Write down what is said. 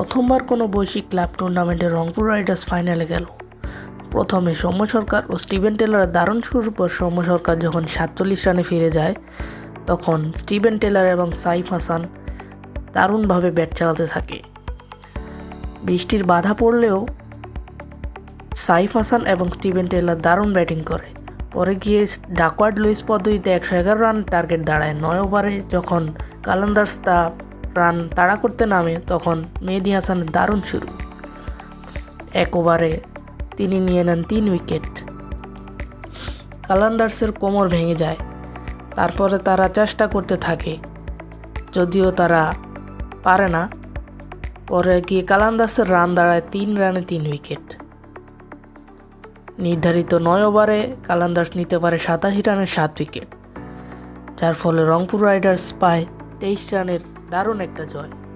প্রথমবার কোনো বৈশ্বিক ক্লাব টুর্নামেন্টে রংপুর রাইডার্স ফাইনালে গেল। প্রথমে সৌম্য সরকার ও স্টিভেন টেলরের দারুণ শুরুর পর সৌম্য সরকার যখন সাতচল্লিশ রানে ফিরে যায়, তখন স্টিভেন টেলার এবং সাইফ হাসান দারুণভাবে ব্যাট চালাতে থাকে। বৃষ্টির বাধা পড়লেও সাইফ হাসান এবং স্টিভেন টেলার দারুণ ব্যাটিং করে। পরে গিয়ে ডাকওয়ার্ড লুইস পদ্ধতিতে একশো এগারো রান টার্গেট দাঁড়ায় নয় ওভারে, যখন কালান্দার্স তা রান তাড়া করতে নামে তখন মেহেদি হাসানের দারুণ শুরু। এক ওভারে তিনি নিয়ে নেন তিন উইকেট। কালান্দার্সের কোমর ভেঙে যায়। তারপরে তারা চেষ্টা করতে থাকে। যদিও তারা পারে না। পরে গিয়ে কালান্দার্সের রান দাঁড়ায় তিন রানে তিন উইকেট। নির্ধারিত নয় ওভারে কালান্দার্স নিতে পারে সাতাশি রানের সাত উইকেট। যার ফলে রংপুর রাইডার্স পায় তেইশ রানের দারুণ একটা জয়।